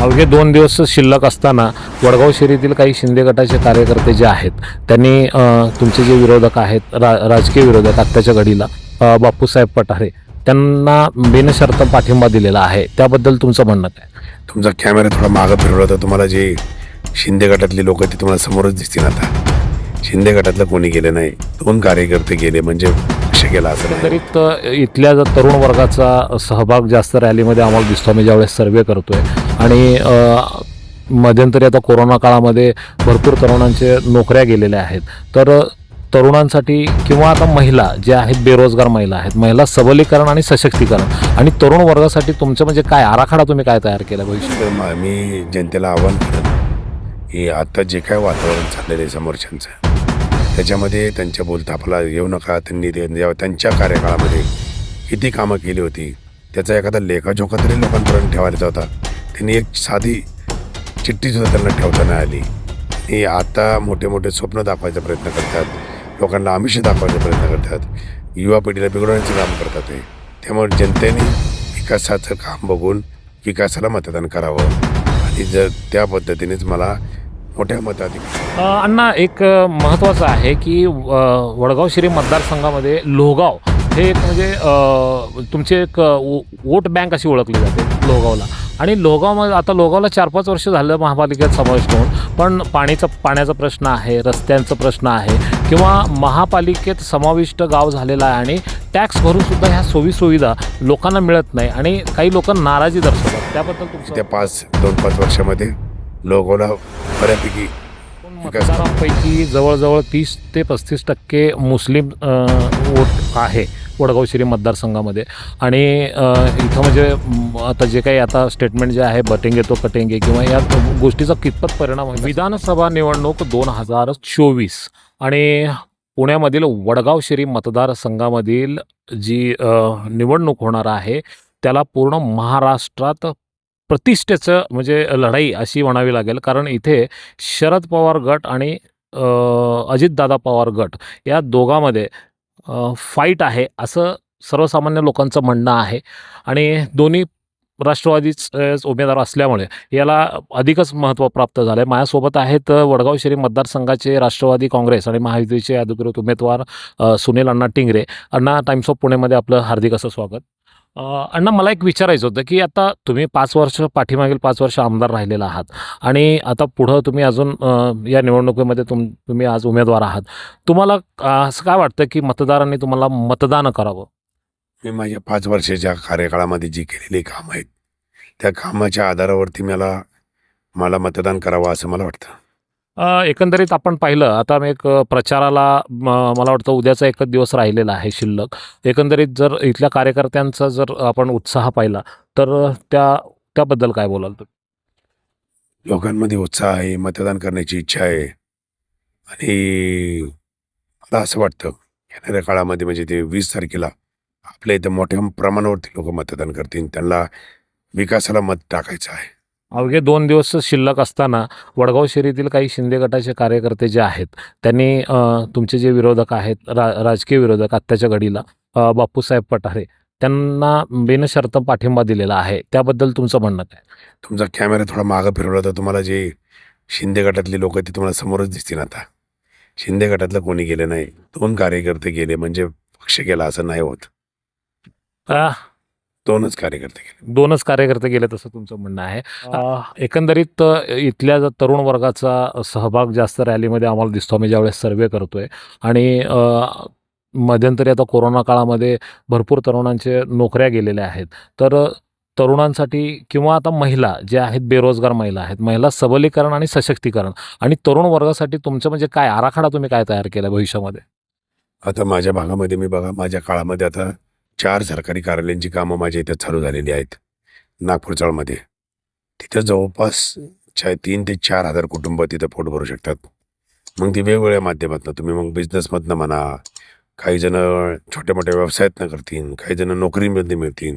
अवघे दोन दिवस शिल्लक असताना वडगाव शहरीतील काही शिंदे गटाचे कार्यकर्ते जे आहेत त्यांनी तुमचे जे विरोधक आहेत रा राजकीय विरोधक आत्ताच्या घडीला बापूसाहेब पठारे त्यांना बिनशर्त पाठिंबा दिलेला आहे. त्याबद्दल तुमचं म्हणणं काय? तुमचा कॅमेरा थोडा मागं फिरवला तर तुम्हाला जे शिंदे गटातले लोक ते तुम्हाला समोरच दिसतील आता. शिंदे गटातलं कोणी गेले नाही. दोन कार्यकर्ते गेले म्हणजे पक्ष गेला असं एकंदरीत अ, इथल्या जर तरुण वर्गाचा सहभाग जास्त रॅलीमध्ये आम्हाला दिसतो आम्ही ज्यावेळेस सर्वे करतोय. आणि मध्यंतरी आता कोरोना काळामध्ये भरपूर तरुणांचे नोकऱ्या गेलेल्या आहेत. तर तरुणांसाठी किंवा आता महिला ज्या आहेत बेरोजगार महिला आहेत महिला सबलीकरण आणि सशक्तीकरण. आणि तरुण वर्गासाठी तुमचं म्हणजे काय आराखडा तुम्ही काय तयार केला भविष्य तर म- जनतेला आव्हान करेन की आता जे काय वातावरण चाललेलं आहे समोरच्यांचं त्याच्यामध्ये त्यांच्या बोलतापाला येऊ नका त्यांनी त्यांच्या कार्यकाळामध्ये किती कामं केली होती त्याचा एखादा लेखाजोखा तरी लोकांपर्यंत ठेवायचा होता त्यांनी एक साधी चिठ्ठीसुद्धा त्यांना ठेवता नाही आली. आणि आता मोठे मोठे स्वप्न दाखवायचा प्रयत्न करतात लोकांना आमिष दाखवायचा प्रयत्न करतात युवा पिढीला बिघडवण्याचं काम करतात ते. त्यामुळे जनतेने विकासाचं काम बघून विकासाला मतदान करावं. आणि जर त्या पद्धतीनेच मला मोठ्या मताधिक. अण्णा एक महत्त्वाचं आहे की वडगाव शिरी मतदारसंघामध्ये लोहगाव हे एक म्हणजे तुमचे एक वोट बँक अशी ओळखली जाते लोहगावला. आणि लोहगावमध्ये आता लोहगावला चार पाच वर्ष झालं महापालिकेत समाविष्ट होऊन पण पाणीचा पाण्याचा प्रश्न आहे रस्त्यांचा प्रश्न आहे किंवा महापालिकेत समाविष्ट गाव झालेलं आहे आणि टॅक्स भरून सुद्धा ह्या सोयीसुविधा लोकांना मिळत नाही आणि काही लोक नाराजी दर्शवतात. त्याबद्दल तुमचं त्या पाच दोन पाच वर्षामध्ये लोकांना बऱ्यापैकी मतदारांपैकी जवळजवळ तीस ते पस्तीस टक्के मुस्लिम वोट आहे वडगाव शिरी मतदारसंघामध्ये. आणि इथं म्हणजे आता जे काही आता स्टेटमेंट जे आहे बटेंगे तो कटेंगे किंवा या गोष्टीचा कितपत परिणाम होईल? विधानसभा निवडणूक दोन हजार चोवीस आणि पुण्यामधील वडगाव शिरी मतदारसंघामधील जी निवडणूक होणार आहे त्याला पूर्ण महाराष्ट्रात प्रतिष्ठेचं म्हणजे लढाई अशी म्हणावी लागेल. कारण इथे शरद पवार गट आणि अजितदादा पवार गट या दोघांमध्ये फाईट आहे असं सर्वसामान्य लोकांचं म्हणणं आहे. आणि दोन्ही राष्ट्रवादीच उमेदवार असल्यामुळे याला अधिकच महत्त्व प्राप्त झालं आहे माझ्यासोबत आहेत वडगाव शहरी मतदारसंघाचे राष्ट्रवादी काँग्रेस आणि महायुतीचे अधिकृत उमेदवार सुनील अण्णा टिंगरे. अण्णा टाइम्स ऑफ पुणेमध्ये आपलं हार्दिक असं स्वागत. अण्णा मला एक विचारायचं होतं की आता तुम्ही पाच वर्ष पाठीमागील पाच वर्ष आमदार राहिलेला आहात आणि आता पुढं तुम्ही अजून या निवडणुकीमध्ये तुम तुम्ही आज उमेदवार आहात. तुम्हाला असं काय वाटतं की मतदारांनी तुम्हाला मतदान करावं? मी माझ्या पाच वर्षाच्या कार्यकाळामध्ये जी केलेली कामं आहेत त्या कामाच्या आधारावरती मला मला मतदान करावं असं मला वाटतं. एकंदरीत आपण पाहिलं आता एक प्रचाराला म, मला वाटतं उद्याचा एकच दिवस राहिलेला आहे शिल्लक. एकंदरीत जर इथल्या कार्यकर्त्यांचा जर आपण उत्साह पाहिला तर त्या त्याबद्दल काय बोलाल तुम्ही? लोकांमध्ये उत्साह आहे मतदान करण्याची इच्छा आहे. आणि मला असं वाटतं येणाऱ्या काळामध्ये म्हणजे ते वीस तारखेला आपल्या इथं मोठ्या प्रमाणावरती लोक मतदान करतील. त्यांना विकासाला मत टाकायचं आहे. अवघे दोन दिवस शिल्लक असताना वडगाव शहरीतील काही शिंदे गटाचे कार्यकर्ते जे आहेत त्यांनी तुमचे जे विरोधक आहेत रा राजकीय विरोधक आत्ताच्या घडीला बापूसाहेब पठारे त्यांना बिनशर्त पाठिंबा दिलेला आहे. त्याबद्दल तुमचं म्हणणं काय? तुमचा कॅमेरा थोडा मागं फिरवला तर तुम्हाला जे शिंदे गटातले लोक ते तुम्हाला समोरच दिसतील आता. शिंदे गटातलं कोणी गेलं नाही. दोन कार्यकर्ते गेले म्हणजे पक्ष गेला असं नाही होत. दोनच कार्यकर्ते गेले. दोनच कार्यकर्ते गेले तसं तुमचं म्हणणं आहे. एकंदरीत इथल्या जर तरुण वर्गाचा सहभाग जास्त रॅलीमध्ये आम्हाला दिसतो. आम्ही ज्यावेळेस सर्वे करतोय. आणि मध्यंतरी आता कोरोना काळामध्ये भरपूर तरुणांचे नोकऱ्या गेलेल्या आहेत. तर तरुणांसाठी किंवा आता महिला ज्या आहेत बेरोजगार महिला आहेत महिला सबलीकरण आणि सशक्तीकरण आणि तरुण वर्गासाठी तुमचं म्हणजे काय? आराखडा तुम्ही काय तयार केला भविष्यामध्ये? आता माझ्या भागामध्ये मी बघा माझ्या काळामध्ये आता चार सरकारी कार्यालयांची कामं माझ्या इथं चालू झालेली आहेत. नागपूर चाळमध्ये तिथं जवळपास चा तीन ते चार हजार कुटुंब तिथं पोट भरू शकतात. मग ती वेगवेगळ्या माध्यमातून तुम्ही मग बिझनेसमधनं म्हणा काही जण छोट्या मोठ्या व्यवसायातनं करतील काही जण नोकरीमध्ये मिळतील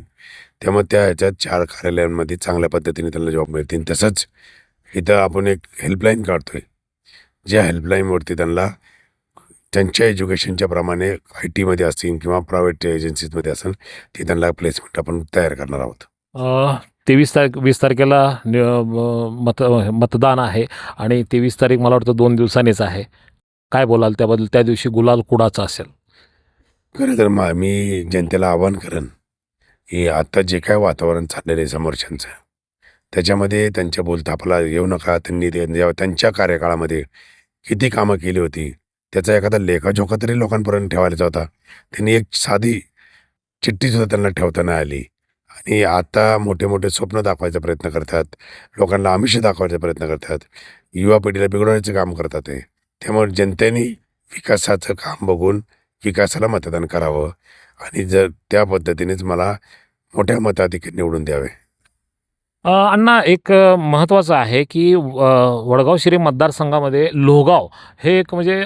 त्यामुळे त्या ह्याच्यात चार कार्यालयांमध्ये चांगल्या पद्धतीने त्यांना जॉब मिळतील. तसंच इथं आपण एक हेल्पलाईन काढतो आहे ज्या हेल्पलाईनवरती त्यांना त्यांच्या एज्युकेशनच्या प्रमाणे आय टीमध्ये असतील किंवा प्रायव्हेट एजन्सीजमध्ये असेल ते त्यांना प्लेसमेंट आपण तयार करणार आहोत. तेवीस तारीख वीस तारखेला मत मतदान आहे आणि तेवीस तारीख मला वाटतं दोन दिवसांनीच आहे. काय बोलाल त्याबद्दल? त्या दिवशी गुलाल कुडाचा असेल. खरं तर मा मी जनतेला आवाहन करेन की आता जे काय वातावरण चाललेलं आहे समोरच्यांचं त्याच्यामध्ये त्यांच्या बोलतापाला येऊ नका. त्यांनी त्यांच्या कार्यकाळामध्ये किती कामं केली होती त्याचा एखादा लेखाजोखा तरी लोकांपर्यंत ठेवायचा होता. त्यांनी एक साधी चिठ्ठीसुद्धा त्यांना ठेवता नाही आली. आणि आता मोठे मोठे स्वप्न दाखवायचा प्रयत्न करतात. लोकांना आमिष दाखवायचा प्रयत्न करतात. युवा पिढीला बिघडवण्याचं काम करतात ते. त्यामुळे जनतेने विकासाचं काम बघून विकासाला मतदान करावं. आणि जर त्या पद्धतीनेच मला मोठ्या मताधिक निवडून द्यावे. अण्णा एक महत्त्वाचं आहे की वडगाव शिरी मतदारसंघामध्ये लोहगाव हे एक म्हणजे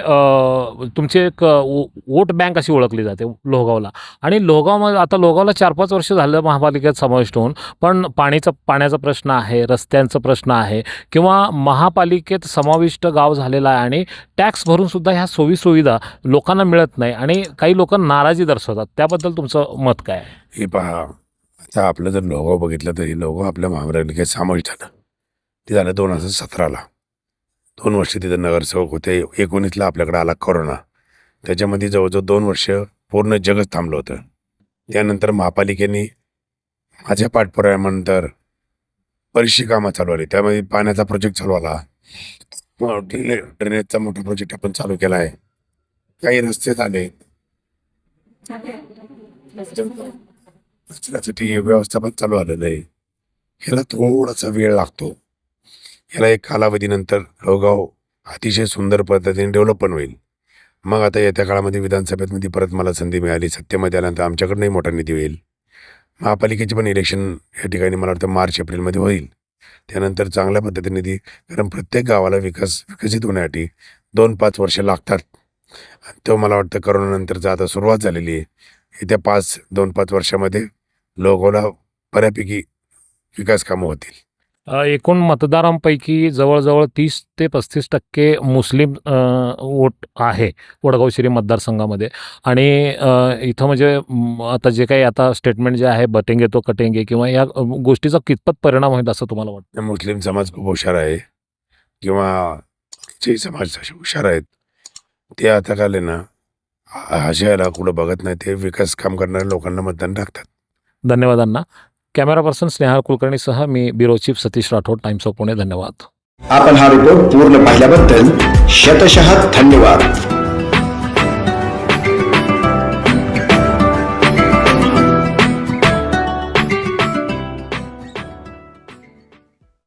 तुमचे एक वोट बँक अशी ओळखली जाते लोहगावला. आणि लोहगावमध्ये आता लोहगावला चार पाच वर्ष झालं महापालिकेत समाविष्ट होऊन पण पाणीचा पाण्याचा प्रश्न आहे रस्त्यांचा प्रश्न आहे किंवा महापालिकेत समाविष्ट गाव झालेलं आहे आणि टॅक्स भरूनसुद्धा ह्या सोयी सुविधा लोकांना मिळत नाही आणि काही लोक नाराजी दर्शवतात. त्याबद्दल तुमचं मत काय आहे? हे पहा तर आपलं जर लोगो बघितलं तर हे लोगो आपल्या महापालिकेत सामाविष्ट झालं ते झालं दोन हजार सतराला. दोन वर्ष तिथं नगरसेवक होते. एकोणीसला आपल्याकडे आला कोरोना. त्याच्यामध्ये जवळजवळ दोन वर्ष पूर्ण जगच थांबलं होतं. त्यानंतर महापालिकेने माझ्या पाठपुराव्यानंतर बरीचशी कामं चालू आली. त्यामध्ये पाण्याचा प्रोजेक्ट चालू आला. ड्रेने ड्रेनेजचा मोठा प्रोजेक्ट आपण चालू केला आहे. काही रस्ते झाले. त्याच्यासाठी व्यवस्थापन चालू आलेलं आहे. ह्याला थोडासा वेळ लागतो. ह्याला एक कालावधीनंतर लोगाव अतिशय सुंदर पद्धतीने डेव्हलप पण होईल. मग आता येत्या काळामध्ये विधानसभेमध्ये परत मला संधी मिळाली. सत्तेमध्ये आल्यानंतर आमच्याकडनंही मोठा निधी होईल. महापालिकेचे पण इलेक्शन या ठिकाणी मला वाटतं मार्च एप्रिलमध्ये होईल. त्यानंतर चांगल्या पद्धतीने निधी कारण प्रत्येक गावाला विकास विकसित होण्यासाठी दोन पाच वर्ष लागतात. आणि तो मला वाटतं करोनानंतरचा आता सुरुवात झालेली आहे. येत्या पाच दोन पाच वर्षामध्ये लोगोला बऱ्यापैकी विकास कामं होतील. एकूण मतदारांपैकी जवळजवळ तीस ते पस्तीस टक्के मुस्लिम वोट आहे वडगाव शिरी मतदारसंघामध्ये. आणि इथं म्हणजे आता जे काही आता स्टेटमेंट जे आहे बटेंगे तो कटेंगे किंवा या गोष्टीचा कितपत परिणाम होईल असं तुम्हाला वाटतं? मुस्लिम समाज खूप हुशार आहे. किंवा जे समाज असे हुशार आहेत ते आता काय ना हशायला कुठं बघत नाही ते विकास काम करणाऱ्या लोकांना मतदान टाकतात. धन्यवादांना. कॅमेरा पर्सन स्नेहा कुलकर्णीसह मी bureau chief Satish Rathod times of Pune धन्यवाद. आपण हा रिपोर्ट पूर्ण पाहिल्याबद्दल शतशः धन्यवाद.